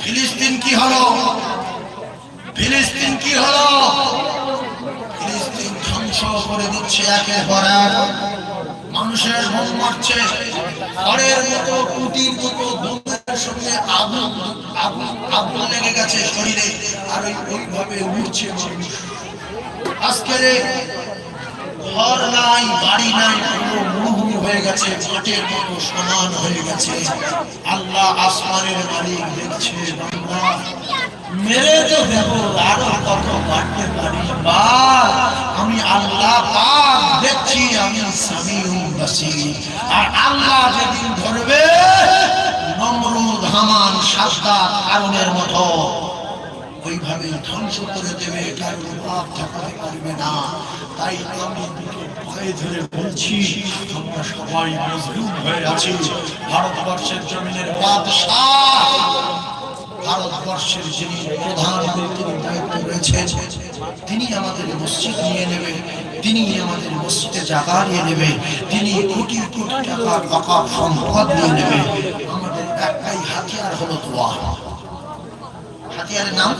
ফিলিস্তিন কি হলো? ফিলিস্তিন কি হলো? ফিলিস্তিন ধ্বংস করে দিচ্ছে একের পর মানুষের মন মারছে। ঘরের মতো, কুটির মতো আগুন আগুন লেগে গেছে শরীরে। আর ওই ওইভাবে উঠছে মানুষ। ঘর নাই হয়ে গেছে মাঠের মতো সমান হয়ে গেছে। আল্লাহ আসমানের মালিক দেখছে মেরে তো দেব, আরও কত বাড়তে পারি? বা আমি আল্লাহ পাক দেখছি, আমি বাসির। আর আল্লাহ যেদিন ধরবে, নমরুদ হামান সাজদা কারণের মতো ওইভাবে ধ্বংস করে দেবে কারণ পাপ ঠকাতে পারবে না। তাই আমি ধরে বলছি সবাই মজলুম হয়ে আছি। ভারতবর্ষের জমিনের বাদশাহ। ভারতবর্ষের যিনি প্রধানমন্ত্রীর দায়িত্ব রয়েছেন তিনি আমাদের মসজিদ নিয়ে নেবে, তিনি আমাদের মসজিদে জায়গা নিয়ে নেবে, তিনি কোটি কোটি টাকার অকাপ সম্পদ নিয়ে নেবে। আমাদের একটাই হাতিয়ার হলো দোয়া। নাম?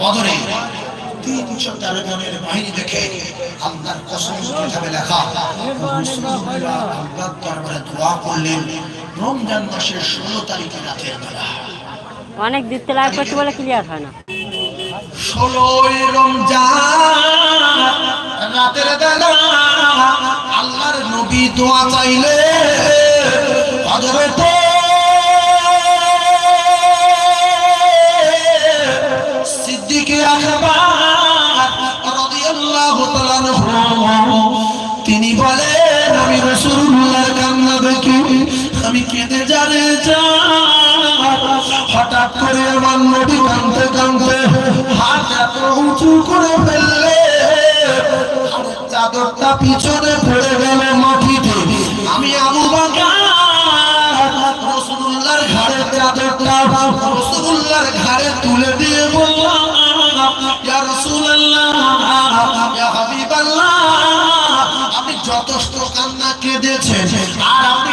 বদরে তিনশো তেরো জনের বাহিনী দেখে আল্লাহর কসম কিতাবে লেখা দরবারে দোয়া করলেন রমজান মাসের ষোলো তারিখে রাতের বেলা। অনেক দিতে লাইভ করতে বলে ক্লিয়ার হয় না। ষোলোই রমজান রাতের বেলা আল্লাহর নবী দোয়া চাইলে হযরতে কেঁদে জানে যা, হঠাৎ করে আমার নদী কানতে কানতে হাত উঁচু করে ফেললে চাদরটা পিছনে পড়ে গেল মাটিতে। আমি আবু বাকার রসুল্লাহর ঘাড়ে চাদরটা, রসুল্লাহর ঘাড়ে তুলে দিয়ে বললাম আপনি যথেষ্ট কান্না কেঁদেছেন, আর আপনি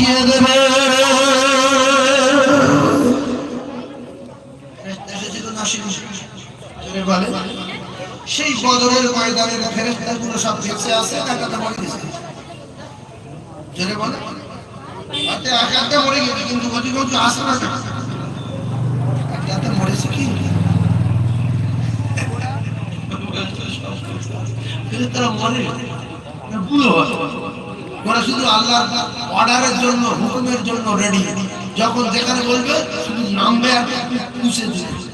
পাঠিয়ে দেবে। সেই বদরের ময়দানের ফেরেশতাগুলো সব বেঁচে আছে একাতে মরে গেছে। জোরে বলে। হয়তো মরে কিন্তু আসে? মরেছে কি? ফেরেশতারা মরে না বুড়ো হয় ওরা শুধু আল্লাহর অর্ডারের জন্য হুকুমের জন্য রেডি যখন যেখানে বলবে শুধু নামবে আর পুষে দেবে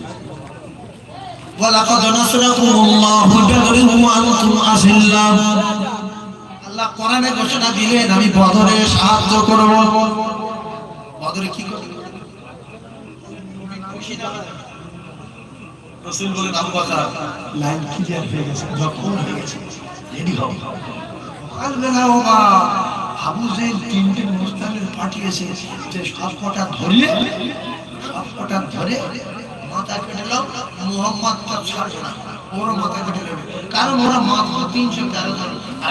ولقد نصركم الله ببدر وانتم أذلة আল্লাহ কোরআনে ঘোষণা দিলেন আমি বদরে সাহায্য করব বদরে কি করবে খুশি না রসুল বলেন আবু বকর লাইন ক্লিয়ার হয়ে গেছে যখন হয়ে গেছে রেডি হও সব ধরলে, সব ধরে মাথা কেটে নাও, মোহাম্মদ তো মাথা কেটে নেবে। কারণ তিনশো তেরো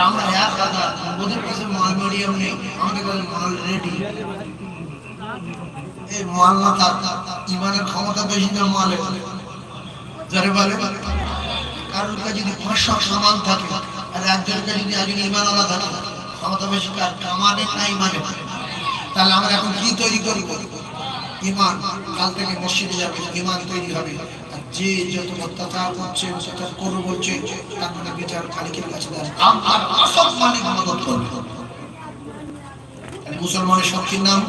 আমরা এক হাজার। ওদের কাছে মাল মিডিয়াম নেই, আমাদের মাল রেডি এই মাল না তার ইমানের ক্ষমতা বেশি না মালে যারে বলে, কারোর কাছে যদি পাঁচশো সামান থাকে একজনের কাছে যদি একজন ইমান আলা থাকে ক্ষমতা বেশি কার কামানে না ইমানে তাহলে আমরা এখন কি তৈরি করি ইমান। কাল থেকে মসজিদে যাবে, ইমান তৈরি হবে। যে যত অত্যাচার করছে, অত্যাচার করব বলছে, তার মানে বিচার মালিকের কাছে করবে মুসলমানের শক্তির নাম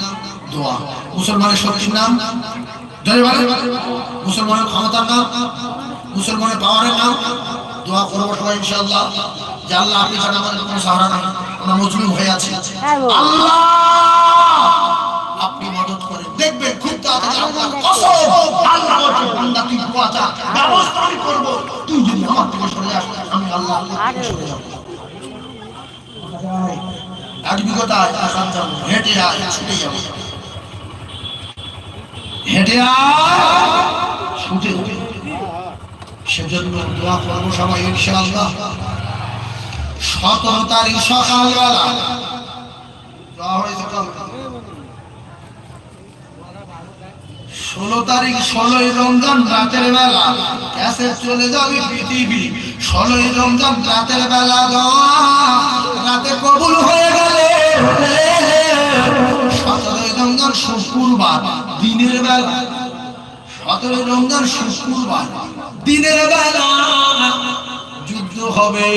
দোয়া। মুসলমানের শক্তির নাম মুসলমানের ক্ষমতার নাম, মুসলমানের পাওয়ারের নাম দোয়া করব সবাই ইনশাআল্লাহ। যে আল্লাহ আপনি ছাড়া আমাদের কোনো সাহারা নাই আমরা মজলুম হয়ে আছি। হ্যাঁ আল্লাহ! আপনি মদত করেন দেখবেন খুব তাড়াতাড়ি আল্লাহ কসম। আল্লাহ বলছে বান্দা তুই দোয়া ব্যবস্থা আমি করব। তুই যদি আমার থেকে সরে যাস আমি আল্লাহ সরে যাব। এক বিগতা আসাম যাব হেঁটে আয় ছুটে যাব। হেঁটে আয় ছুটে যাবে সেজন্য দোয়া করব সবাই, ইনশাআল্লাহ। সতেরো তারিখ সকালবেলা। ষোলো তারিখ ষোলোই রমজান, রাতের বেলা। ক্যাসে চলে যাবে পৃথিবী। ষোলোই রমজান, রাতের বেলা রাতে কবুল হয়ে গেলে। সতেরোই রমজান শুক্রবার, দিনের বেলা। সতেরোই রমজান শুক্রবার। দিনের বেলা যুদ্ধ হবে।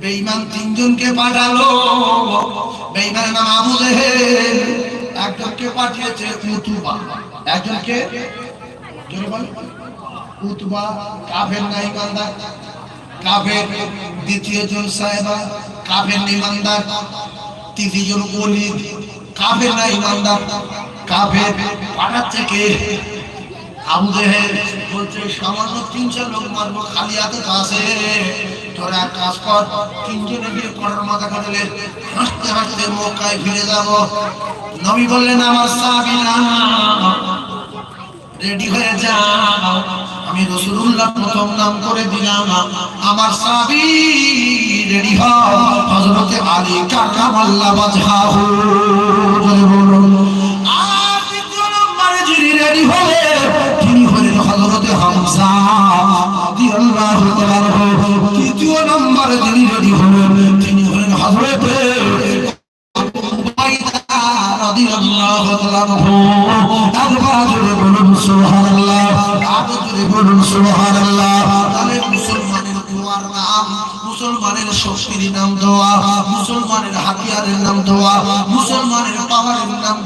বেইমান তিনজনকে পাঠালো। বেঈমান নাম আবু একজনকে পাঠিয়েছে উতুবা। একজনকে। উতবা, কাফের না ইমানদার? কাফের দ্বিতীয় জন সাহেবা, কাফের তৃতীয় জন কাফের কাফের পাঠাচ্ছে কে? আবু বলছে, সামান্য তিনশো লোক মারবো, খালি হাতে তোরা এক কাজ কর করার মাথা কাটলে হাসতে হাসতে মক্কায় ফিরে যাব। নবী বললেন, আমার সাবিনা রেডি হয়ে যাও আমি রসুল্লাহ প্রথম নাম করে দিলাম। আমার সাবি রেডি হও হযরতে আলী কারামাল্লাহ ওয়াজহাহু জোরে বলুন। আর রেডি হযরতে হামজা রাদিয়াল্লাহু তাআলা তৃতীয় নম্বরে যিনি রেডি হবেন তিনি হলেন হযরতে রাদিয়াল্লাহু তাআলা একবার জোরে বলুন, সুবহানাল্লাহ। আরও জোরে বলুন, সুবহানাল্লাহ। তাহলে মুসলমানের দোয়ার নাম, মুসলমানের শক্তির নাম দোয়া মুসলমানের হাতিয়ারের নাম দোয়া মুসলমানের পাওয়ারের নাম